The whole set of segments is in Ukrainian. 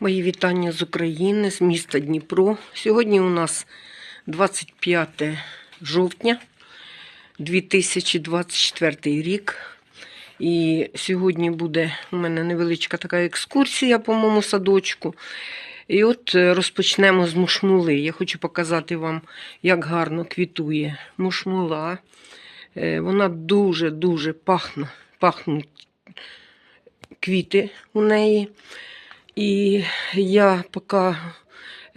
Мої вітання з України, з міста Дніпро. Сьогодні у нас 25 жовтня 2024 рік. І сьогодні буде у мене невеличка така екскурсія по моєму садочку. І от е, розпочнемо з мушмули. Я хочу показати вам, як гарно квітує мушмула. Е, Вона дуже-дуже пахне, пахнуть квіти у неї. І я поки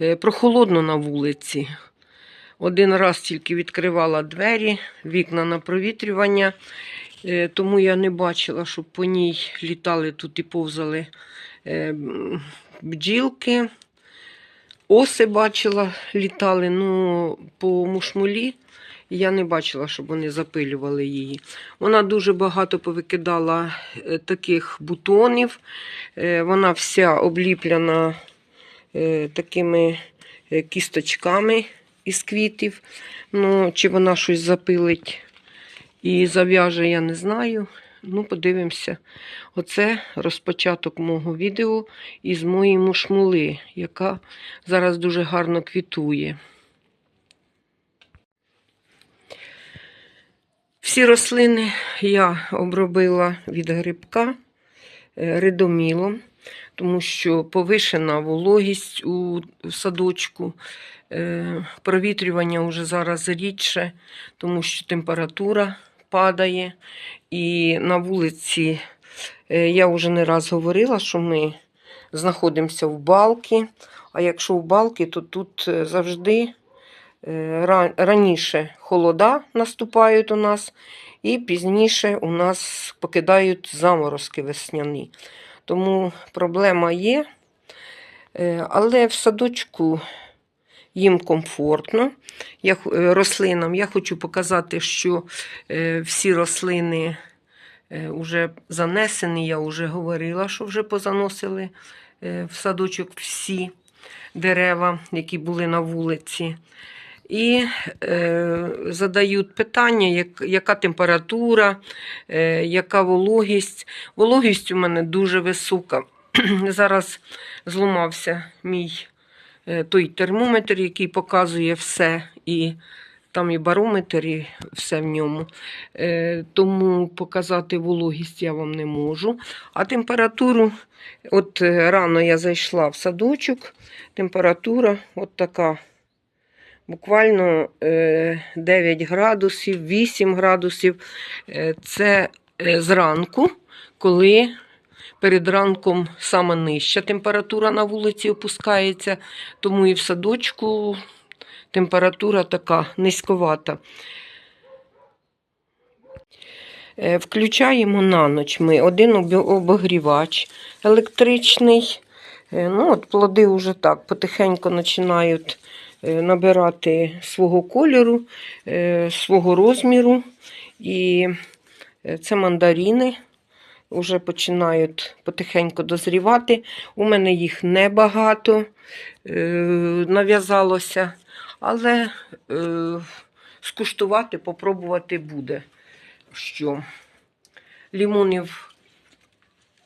е, прохолодно на вулиці. Один раз тільки відкривала двері, вікна на провітрювання, е, тому я не бачила, щоб по ній літали тут і повзали е, бджілки. Оси бачила, літали, ну по мушмулі я не бачила, щоб вони запилювали її. Вона дуже багато повикидала е, таких бутонів. Е, Вона вся обліплена е, такими кісточками із квітів. Ну, чи вона щось запилить і зав'яже, я не знаю. Ну, подивимося. Оце розпочаток мого відео із моєї мушмули, яка зараз дуже гарно квітує. Всі рослини я обробила від грибка е, ридомілом, тому що повишена вологість у садочку, е, провітрювання вже зараз рідше, тому що температура падає. І на вулиці е, я вже не раз говорила, що ми знаходимося в балки. А якщо в балки, то тут завжди раніше холода наступають у нас, і пізніше у нас покидають заморозки весняні. Тому проблема є. Е, Але в садочку їм комфортно. Я, е, рослинам я хочу показати, що е, всі рослини вже занесені. Я вже говорила, що вже позаносили е, в садочок всі дерева, які були на вулиці. І е, задають питання, як, яка температура, е, яка вологість. Вологість у мене дуже висока. Зараз зламався мій е, той термометр, який показує все, і там і барометр, і все в ньому. Е, тому показати вологість я вам не можу. А температуру, от е, рано я зайшла в садочок, температура от така. Буквально е, 9 градусів, 8 градусів. Е, Це е, зранку, коли перед ранком саме нижча температура на вулиці опускається, тому і в садочку температура така низьковата. Е, Включаємо на ніч ми один обогрівач електричний. Е, Ну, от плоди вже так потихеньку починають е, набирати свого кольору, е, свого розміру. І е, це мандарини вже починають потихеньку дозрівати. У мене їх небагато е, нав'язалося, але е, скуштувати, попробувати буде. Що лімонів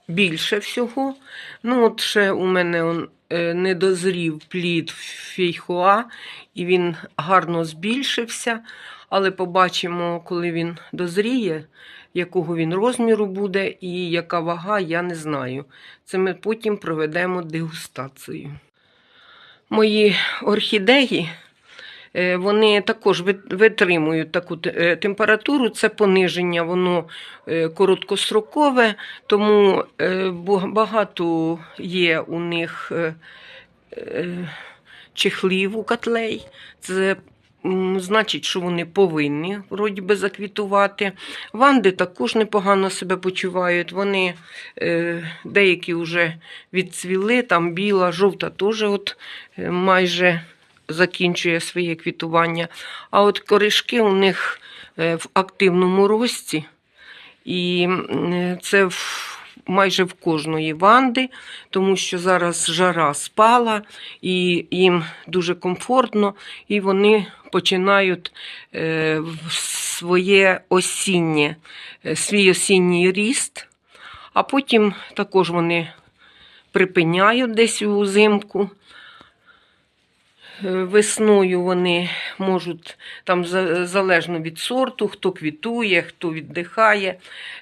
більше всього. Ну, от ще у мене он, е, не дозрів плід фейхоа, і він гарно збільшився. Але побачимо, коли він дозріє, якого він розміру буде і яка вага, я не знаю. Це ми потім проведемо дегустацію. Мої орхідеї. Е, Вони також витримують таку е, температуру, це пониження, воно е, короткострокове, тому багато є у них чехлів у котлей. Це значить, що вони повинні вроді би заквітувати. Ванди також непогано себе почувають. Вони е, деякі вже відцвіли, там біла, жовта теж от майже закінчує своє квітування. А от коришки у них е, в активному рості. І це в, майже в кожної ванди, тому що зараз жара спала, і їм дуже комфортно, і вони починають е, своє осіннє, е, свій осінній ріст, а потім також вони припиняю десь у зимку. Е, Весною вони можуть там залежно від сорту, хто квітує, хто віддихає.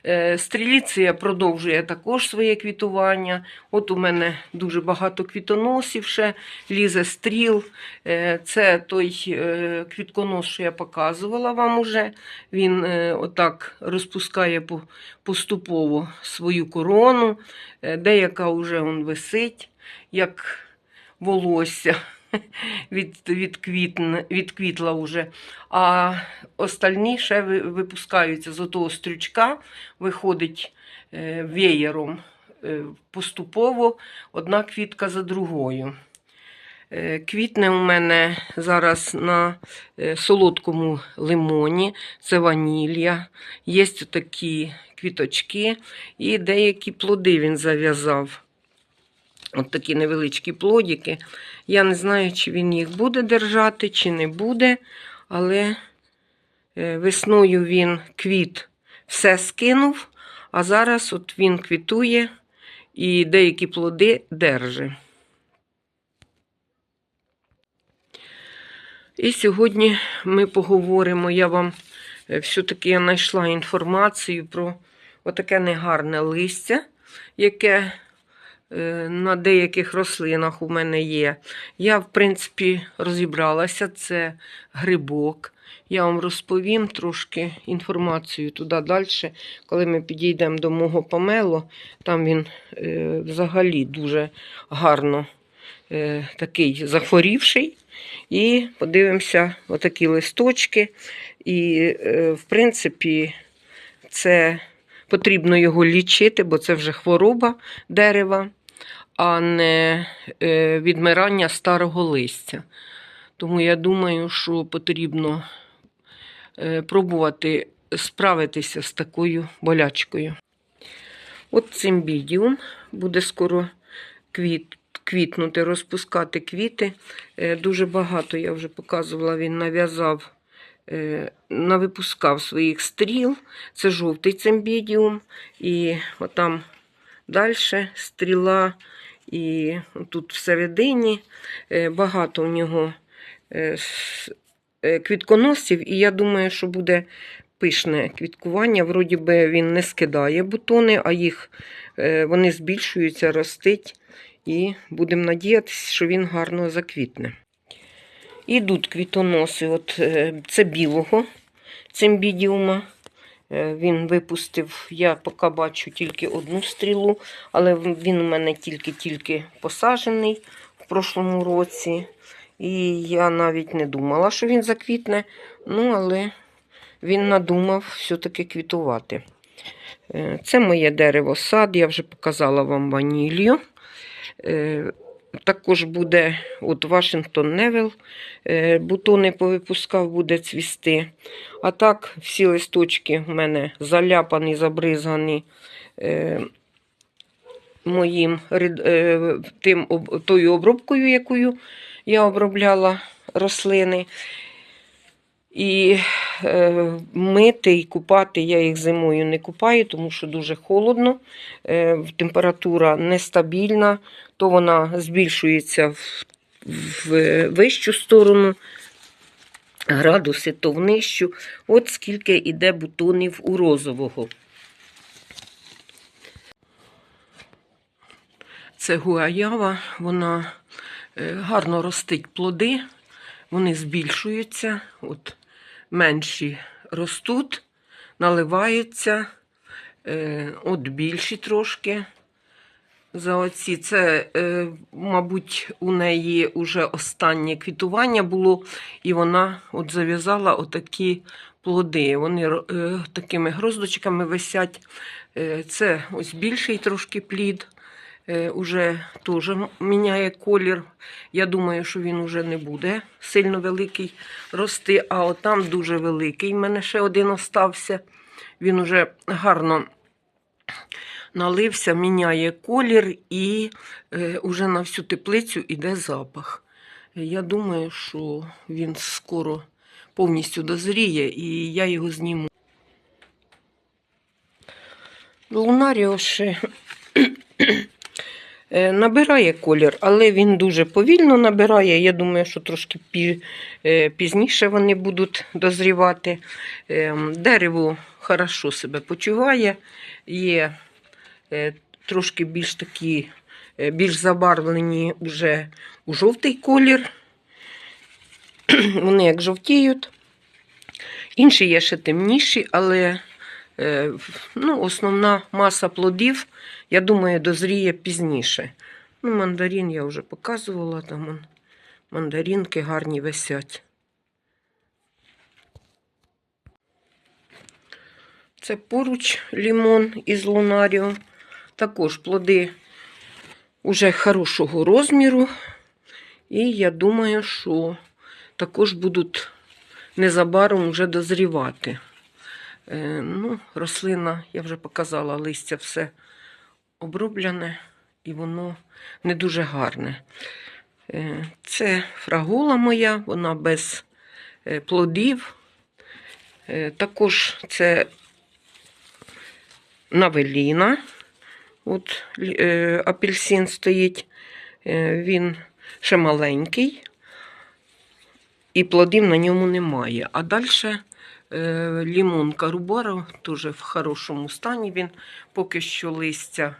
Е, Стріліція продовжує також своє квітування. От у мене дуже багато квітоносів ще лізе стріл. Е, Це той е, квітконос, що я показувала вам уже. Він отак розпускає поступово свою корону. Деяка вже он висить, як волосся від, відквітн, відквітла вже. А остальні ще випускаються з отого стрючка, виходить е, веєром е, поступово одна квітка за другою. Е, Квітне у мене зараз на солодкому лимоні, це ванілля, є такі квіточки і деякі плоди він зав'язав. От такі невеличкі плодики. Я не знаю, чи він їх буде держати, чи не буде, але е, весною він квіт все скинув, а зараз от він квітує і деякі плоди держить. І сьогодні ми поговоримо. Я вам е, все-таки знайшла інформацію про отаке негарне листя, яке на деяких рослинах у мене є. Я, в принципі, розібралася, це грибок. Я вам розповім трошки інформацію туди далі. Коли ми підійдемо до мого помело, там він е, взагалі дуже гарно е, такий захворівший. І подивимося отакі листочки. І, е, в принципі, це потрібно його лічити, бо це вже хвороба дерева, а не е, відмирання старого листя. Тому я думаю, що потрібно е, пробувати справитися з такою болячкою. От цимбідіум буде скоро квіт, квітнути, розпускати квіти. Е, Дуже багато, я вже показувала, він нав'язав, навипускав своїх стріл. Це жовтий цимбідіум. І отам далі стріла. І тут всередині е, багато у нього е, е, квітконосів, і я думаю, що буде пишне квіткування. Вроді би він не скидає бутони, а їх вони збільшуються, ростить. І будемо надіятися, що він гарно заквітне. Ідуть квітоноси. От, це білого цимбідіума. Е, Він випустив, я поки бачу тільки одну стрілу, але він у мене тільки-тільки посаджений в прошлому році. І я навіть не думала, що він заквітне. Ну, але він надумав все-таки квітувати. Е, Це моє дерево сад, я вже показала вам ванілью. Також буде от Вашингтон Невел, е, бутони повипускав, буде цвісти. А так, всі листочки в мене заляпані, забризгані е, моїм е, тим, тою обробкою, якою я обробляла рослини. І е, мити і купати я їх зимою не купаю, тому що дуже холодно, е, температура нестабільна, то вона збільшується в, в вищу сторону, градуси то в нижчу. От скільки йде бутонів у розового. Це гуаява, вона е, гарно ростить плоди, вони збільшуються, от менші ростуть, наливаються, е, от більші трошки. За оці це, е, мабуть, у неї вже останнє квітування було, і вона от зав'язала отакі плоди. Вони е, такими гроздочками висять. Це ось більший трошки плід. Е, уже теж міняє колір. Я думаю, що він уже не буде сильно великий рости, а отам дуже великий. У мене ще один остався. Він уже гарно налився, міняє колір і е, уже на всю теплицю йде запах. Е, Я думаю, що він скоро повністю дозріє і я його зніму. Лунаріо ще Е, Набирає колір, але він дуже повільно набирає. Я думаю, що трошки е, пізніше вони будуть дозрівати. Ем, Дерево хорошо себе почуває, є е, трошки більш такі, е, більш забарвлені вже у жовтий колір. Вони як жовтіють. Інші є ще темніші, але е, ну, основна маса плодів, я думаю, дозріє пізніше. Ну, мандарин я вже показувала, там он, мандаринки гарні висять. Це поруч лімон із лунаріо. Також плоди уже хорошого розміру. І я думаю, що також будуть незабаром вже дозрівати. Е, ну, рослина, я вже показала, листя все оброблене і воно не дуже гарне. Е, це фрагула моя, вона без е, плодів. Також це навеліна. От апельсин стоїть, він ще маленький, і плодів на ньому немає. А далі лімон карубара теж в хорошому стані. Він поки що листя.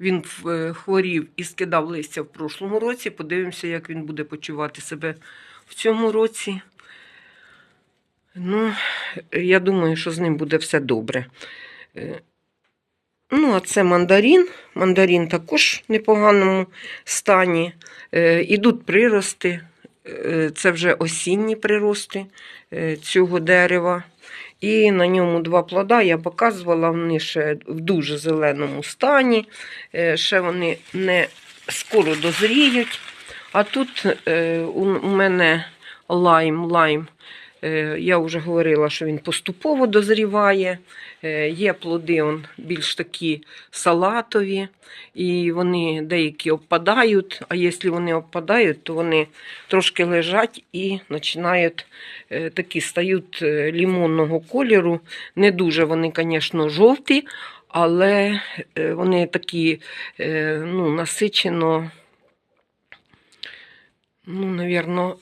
Він е, хворів і скидав листя в прошлому році. Подивимося, як він буде почувати себе в цьому році. Ну, я думаю, що з ним буде все добре. Е, Ну, а це мандарин. Мандарин також в непоганому стані. Е, ідуть прирости. Е, Це вже осінні прирости е, цього дерева. І на ньому два плода я показувала, вони ще в дуже зеленому стані. Е, Ще вони не скоро дозріють. А тут у мене лайм, лайм. Е, Я вже говорила, що він поступово дозріває. Е, Є плоди он, більш такі салатові, і вони деякі обпадають. А якщо вони обпадають, то вони трошки лежать і починають е, такі стають лімонного кольору. Не дуже вони, звісно, жовті, але вони такі ну, насичено, ну, навірно,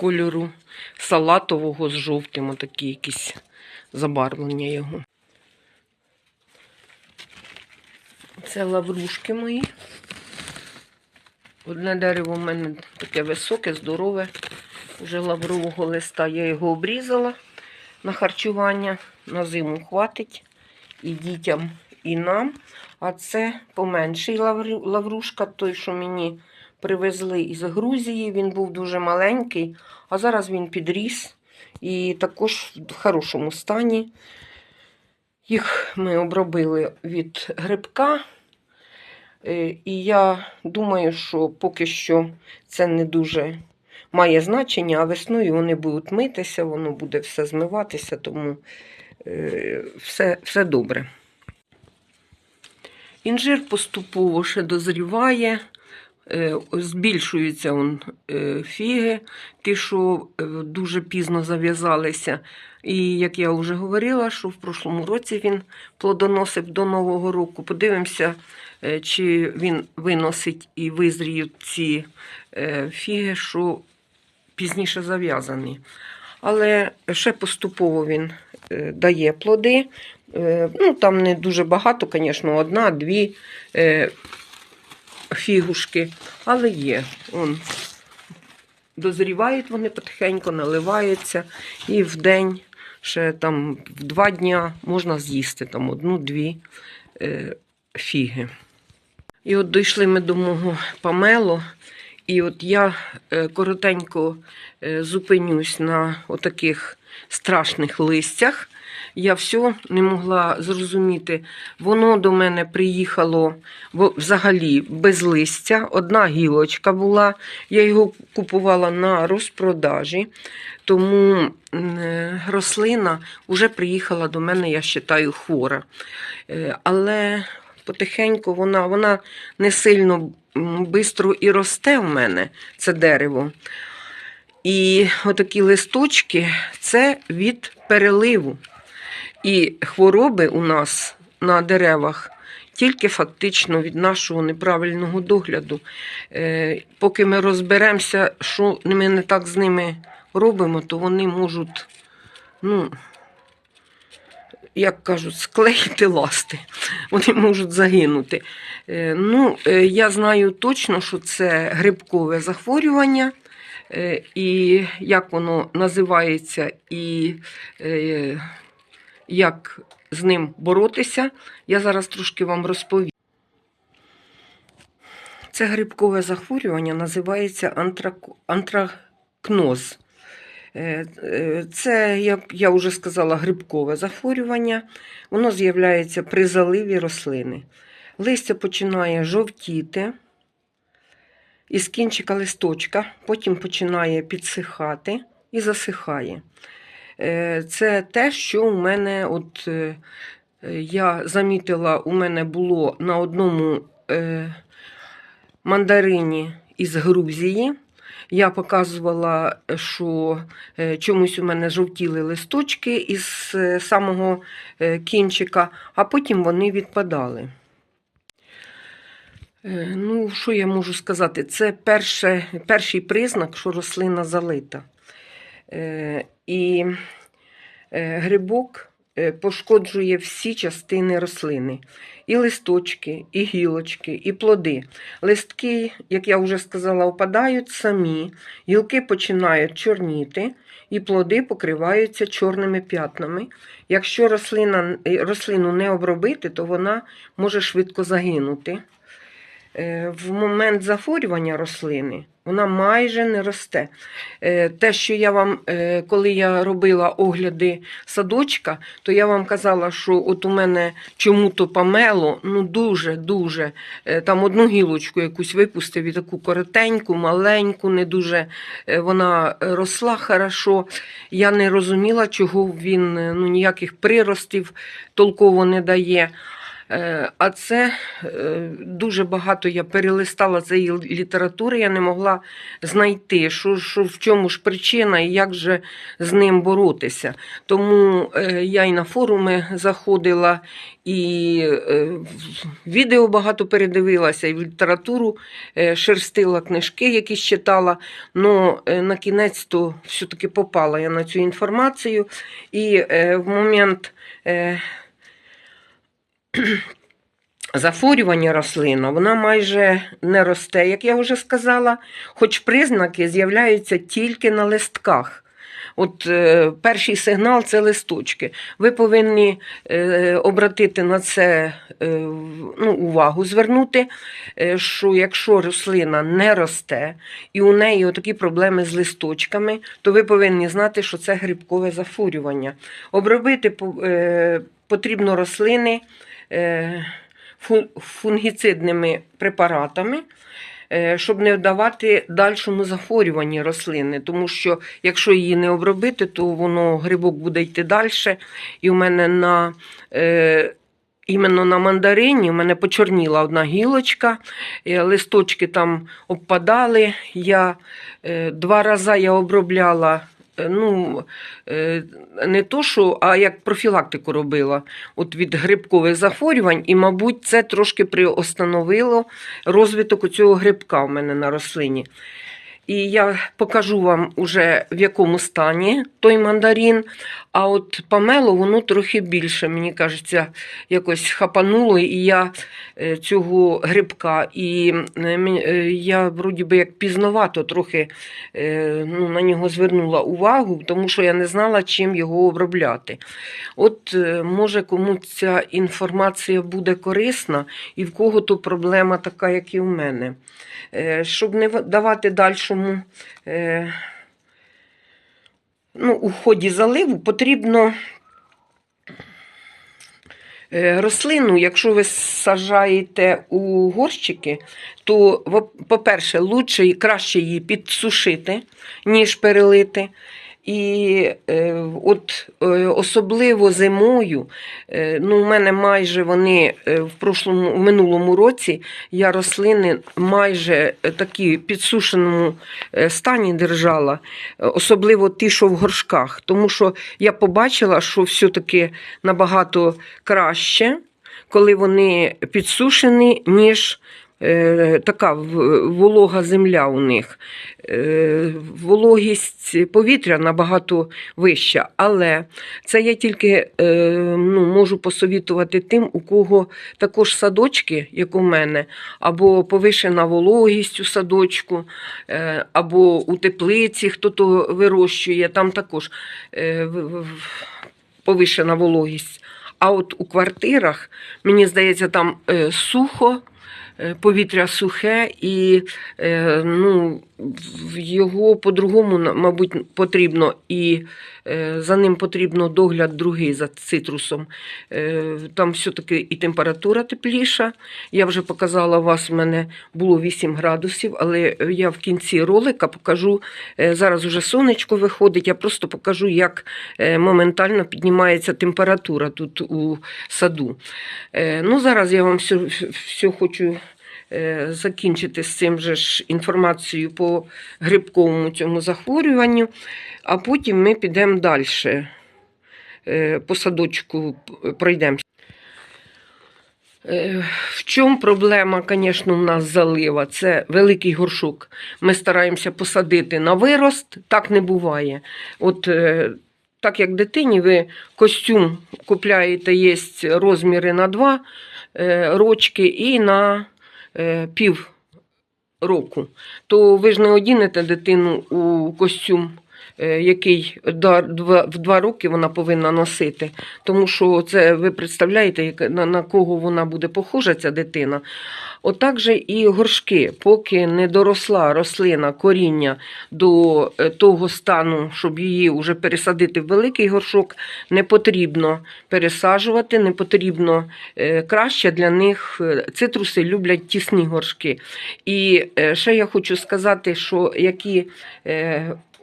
кольору салатового з жовтим, отакі якісь забарвлення його. Це лаврушки мої. Одне дерево в мене таке високе, здорове. Вже лаврового листа. Я його обрізала на харчування. На зиму хватить і дітям, і нам. А це поменший лаврушка, той, що мені привезли із Грузії. Він був дуже маленький, а зараз він підріс і також в хорошому стані. Їх ми обробили від грибка. Е, І я думаю, що поки що це не дуже має значення, а весною вони будуть митися, воно буде все змиватися, тому е, все, все добре. Інжир поступово ще дозріває, збільшуються он, е, фіги, ті, що е, дуже пізно зав'язалися. І як я вже говорила, що в прошлому році він плодоносив до Нового року. Подивимося, е, чи він виносить і визріють ці е, фіги, що пізніше зав'язані. Але ще поступово він е, дає плоди. Е, Ну, там не дуже багато, звісно, одна, дві е, фігушки, але є. Он, дозрівають вони потихеньку, наливаються, і в день, ще там в два дня можна з'їсти там одну-дві е, фіги. І от дійшли ми до мого помелу. І от я е, коротенько е, зупинюсь на отаких страшних листях. Я все не могла зрозуміти. Воно до мене приїхало взагалі без листя. Одна гілочка була. Я його купувала на розпродажі. Тому е, рослина вже приїхала до мене, я вважаю, хвора. Е, Але потихеньку вона, вона не сильно швидко і росте в мене, це дерево. І отакі листочки це від переливу. І хвороби у нас на деревах тільки фактично від нашого неправильного догляду. Е, Поки ми розберемося, що ми не так з ними робимо, то вони можуть, ну, як кажуть, склеїти ласти. Вони можуть загинути. Е, Ну, е, я знаю точно, що це грибкове захворювання. І як воно називається, і як з ним боротися, я зараз трошки вам розповім. Це грибкове захворювання називається антрак- антракноз. Е, е, Це, як я вже сказала, грибкове захворювання. Воно з'являється при заливі рослини. Листя починає жовтіти із кінчика листочка, потім починає підсихати і засихає. Е, Це те, що у мене, от е, я замітила, у мене було на одному е, мандарині із Грузії. Я показувала, що чомусь у мене жовтіли листочки із самого кінчика, а потім вони відпадали. Ну, що я можу сказати? Це перше, перший признак, що рослина залита. Е, І е, грибок е, пошкоджує всі частини рослини. І листочки, і гілочки, і плоди. Листки, як я вже сказала, опадають самі, гілки починають чорніти, і плоди покриваються чорними п'ятнами. Якщо рослина, рослину не обробити, то вона може швидко загинути. Е, В момент захворювання рослини вона майже не росте. Е, Те, що я вам, е, коли я робила огляди садочка, то я вам казала, що от у мене чому-то помело, ну дуже-дуже. Там одну гілочку якусь випустив і таку коротеньку, маленьку, не дуже вона росла хорошо. Я не розуміла, чого він ну, ніяких приростів толково не дає. Е, А це е, дуже багато я перелистала цієї літератури, я не могла знайти, що, що в чому ж причина і як же з ним боротися. Тому е, я і на форуми заходила, і відео багато передивилася, і в літературу шерстила книжки, якісь читала. Е, на кінець то все-таки попала я на цю інформацію. І в момент. Е, рослина, вона майже не росте, як я вже сказала, хоч признаки з'являються тільки на листках. От е, перший сигнал це листочки. Ви повинні е, обратити на це е, ну, увагу, звернути, е, що якщо рослина не росте і у неї такі проблеми з листочками, то ви повинні знати, що це грибкове захворювання. Обробити е, потрібно рослини фунгіцидними препаратами, е, щоб не давати дальшому захворюванню рослини. Тому що якщо її не обробити, то воно грибок буде йти далі. І у мене на е, Іменно на мандарині у мене почорніла одна гілочка, е, листочки там обпадали. Я е, два рази я обробляла. Е, Ну, е, не то, що, а як профілактику робила от від грибкових захворювань, і, мабуть, це трошки приостановило розвиток цього грибка в мене на рослині. І я покажу вам уже в якому стані той мандарин. А от помело воно трохи більше, мені кажеться, якось хапануло, і я е, цього грибка. І е, е, я вроді би як пізновато трохи ну, на нього звернула увагу, тому що я не знала, чим його обробляти. От може комусь ця інформація буде корисна, і в кого то проблема така, як і в мене. Щоб не давати дальшому е, ну, у ході заливу, потрібно е, рослину, якщо ви сажаєте у горщики, то, по-перше, краще її підсушити, ніж перелити. І е, от е, особливо зимою, е, ну, у мене майже вони в прошлому, в минулому році я рослини майже такі підсушеному стані держала, особливо ті, що в горшках. Тому що я побачила, що все-таки набагато краще, коли вони підсушені, ніж така волога земля у них. Е, вологість повітря набагато вища, але це я тільки е, ну, можу посовітувати тим, у кого також садочки, як у мене, або повишена вологість у садочку, е, або у теплиці, хто то вирощує, там також е, повишена вологість. А от у квартирах, мені здається, там е, сухо, е, повітря сухе, і е, ну, його по-другому, мабуть, потрібно, і е, за ним потрібно догляд другий за цитрусом. Е, Там все-таки і температура тепліша. Я вже показала вас, в мене було 8 градусів, але я в кінці ролика покажу. е, Зараз уже сонечко виходить, я просто покажу, як е, моментально піднімається температура тут у саду. Е, Ну, зараз я вам все, все хочу е, закінчити з цим же ж інформацією по грибковому цьому захворюванню, а потім ми підемо далі. По садочку пройдемо. Е, В чому проблема, звісно, у нас залива? Це великий горшок. Ми стараємося посадити на вирост, так не буває. От е, так як дитині, ви костюм купляєте, є розміри на два е, рочки і на е, пів року, то ви ж не одінете дитину у костюм. Е, Який в два роки вона повинна носити, тому що це ви представляєте, на, кого вона буде похожа, ця дитина. Отак же і горшки, поки не доросла рослина коріння до е, того стану, щоб її вже пересадити в великий горшок, не потрібно пересаджувати, не потрібно е, краще для них цитруси люблять тісні горшки. І ще я хочу сказати, що які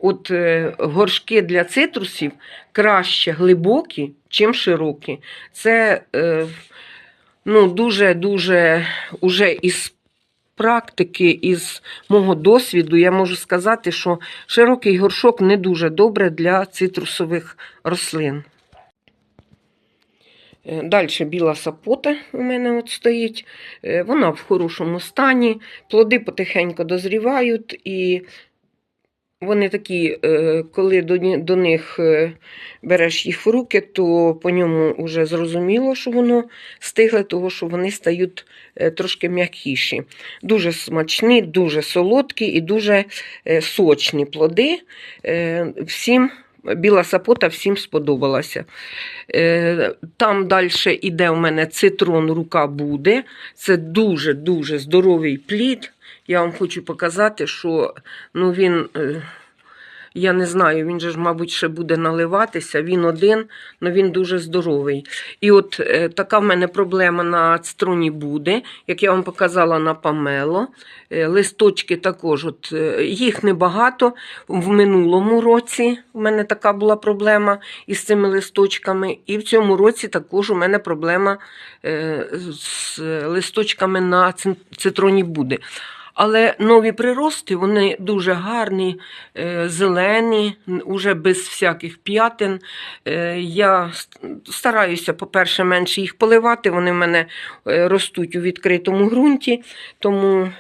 от е, горшки для цитрусів краще глибокі, чим широкі. Це е, ну, дуже-дуже уже із практики, із мого досвіду, я можу сказати, що широкий горшок не дуже добре для цитрусових рослин. Далі біла сапота у мене от стоїть. Е, Вона в хорошому стані, плоди потихеньку дозрівають, і вони такі, е, коли до, них е, береш їх в руки, то по ньому вже зрозуміло, що воно стигле, того що вони стають е, трошки м'якіші. Дуже смачні, дуже солодкі і дуже сочні плоди. Всім біла сапота всім сподобалася. Там далі йде у мене цитрон рука буде. Це дуже-дуже здоровий плід. Я вам хочу показати, що ну, він, е, я не знаю, він же ж, мабуть, ще буде наливатися. Він один, але він дуже здоровий. І от е, така в мене проблема на цитроні буде, як я вам показала на памело. Е, листочки також, от, їх небагато. В минулому році у мене така була проблема із цими листочками. І в цьому році також у мене проблема з листочками на цитроні буде. Але нові прирости, вони дуже гарні, е, зелені, уже без всяких п'ятин. Е, Я стараюся, по-перше, менше їх поливати. Вони в мене е, ростуть у відкритому ґрунті, тому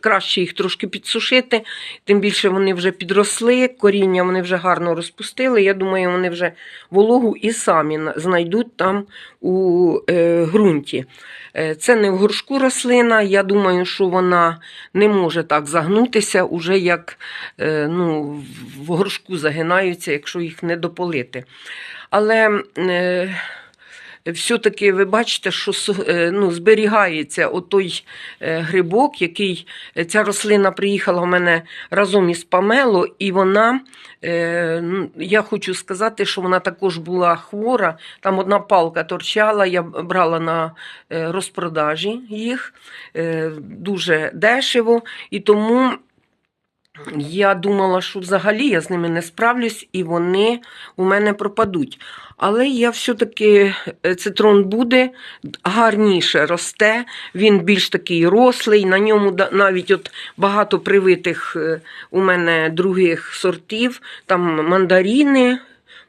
краще їх трошки підсушити. Тим більше вони вже підросли, коріння вони вже гарно розпустили. Я думаю, вони вже вологу і самі знайдуть там у е, ґрунті. Е, Це не в горшку рослина. Я думаю, що вона не може так загнутися, уже як е, ну, в горшку загинаються, якщо їх не дополити. Але е, все-таки ви бачите, що е, ну, зберігається отой е, грибок, який е, ця рослина приїхала в мене разом із Памело, і вона, ну, я хочу сказати, що вона також була хвора. Там одна палка торчала, я брала на розпродажі їх дуже дешево, і тому. Я думала, що взагалі я з ними не справлюсь, і вони у мене пропадуть. Але я все-таки е, цитрон буде гарніше росте, він більш такий рослий, на ньому навіть от багато привитих е, у мене других сортів, там мандаріни,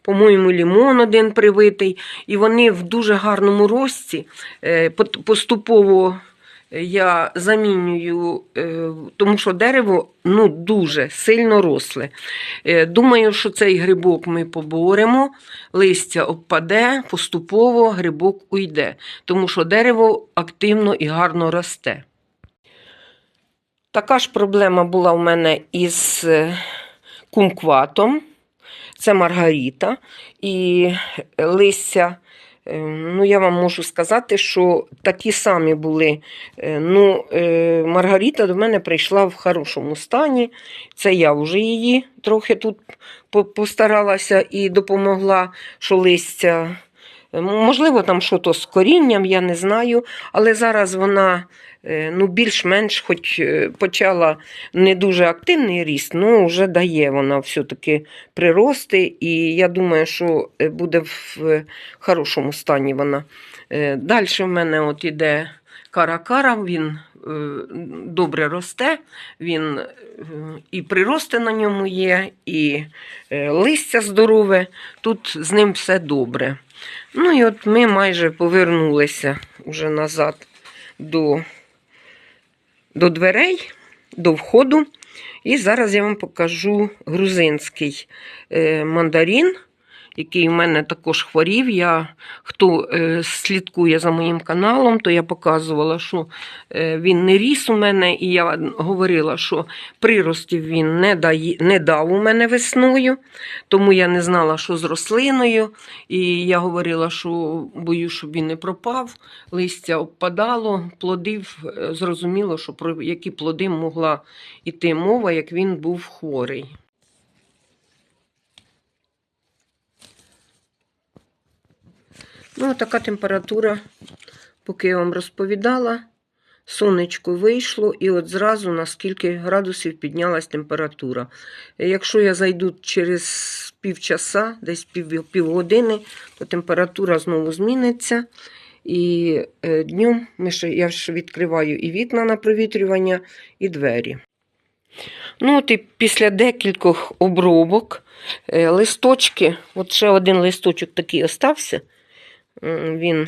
по-моєму, лімон один привитий. І вони в дуже гарному рості. Е, Поступово я замінюю, е, тому що дерево ну, дуже сильно росле. Е, Думаю, що цей грибок ми поборемо, листя обпаде, поступово грибок уйде, тому що дерево активно і гарно росте. Така ж проблема була в мене із е, кумкватом. Це Маргарита. І листя, ну я вам можу сказати, що такі самі були. Е, Ну, е, Маргарита до мене прийшла в хорошому стані. Це я вже її трохи тут постаралася і допомогла, що листя. Можливо, там щось з корінням, я не знаю, але зараз вона е, ну, більш-менш, хоч е, почала не дуже активний ріст, ну вже дає вона все-таки прирости, і я думаю, що е, буде в хорошому стані вона. Далі в мене от іде каракара, він добре росте, він і прирости на ньому є, і листя здорове, тут з ним все добре. Ну і от ми майже повернулися уже назад до, до дверей, до входу. І зараз я вам покажу грузинський е, мандарин, який у мене також хворів. Я, хто е, слідкує за моїм каналом, то я показувала, що е, він не ріс у мене, і я говорила, що приростів він не, дає, не дав у мене весною, тому я не знала, що з рослиною. І я говорила, що боюсь, щоб він не пропав, листя обпадало, плодів е, зрозуміло, що про які плоди могла йти мова, як він був хворий. Ну, така температура, поки я вам розповідала. Сонечко вийшло, і от зразу на скільки градусів піднялась температура. Якщо я зайду через півчаса, десь пів, півгодини, то температура знову зміниться. І е, днем ми ще, я ж відкриваю і вікна на провітрювання, і двері. Ну, от і після декількох обробок е, листочки, от ще один листочок такий остався. Він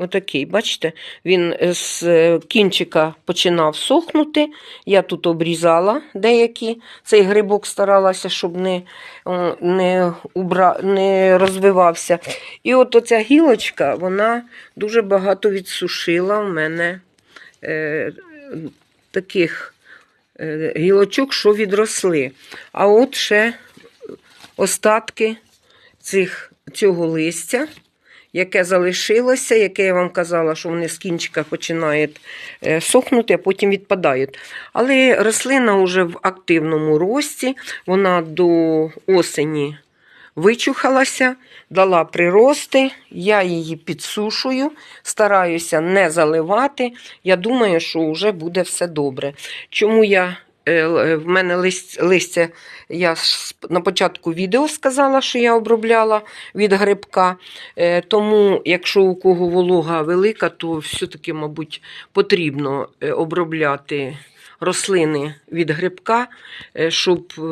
отакий, бачите, він з е, кінчика починав сохнути. Я тут обрізала деякі. Цей грибок старалася, щоб не, не, убра... не розвивався. І от оця гілочка, вона дуже багато відсушила в мене е, таких е, гілочок, що відросли. А от ще остатки цих, цього листя, яке залишилося, яке я вам казала, що вони з кінчика починають е, сохнути, а потім відпадають. Але рослина вже в активному рості, вона до осені вичухалася, дала прирости, я її підсушую, стараюся не заливати. Я думаю, що вже буде все добре. Чому я в мене лист- листя, я на початку відео сказала, що я обробляла від грибка. Е, Тому, якщо у кого волога велика, то все-таки, мабуть, потрібно е, обробляти рослини від грибка, е, щоб е,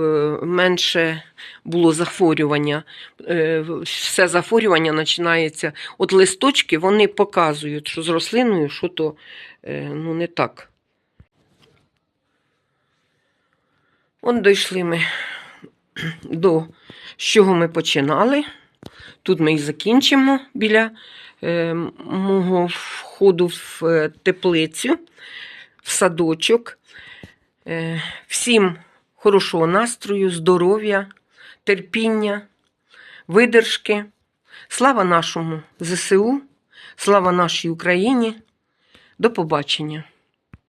менше було захворювання. Е, Все захворювання починається. От листочки вони показують, що з рослиною що то е, ну, не так. От дійшли ми до чого ми починали. Тут ми і закінчимо біля е, мого входу в е, теплицю, в садочок. Е, всім хорошого настрою, здоров'я, терпіння, видержки. Слава нашому ЗСУ, слава нашій Україні. До побачення.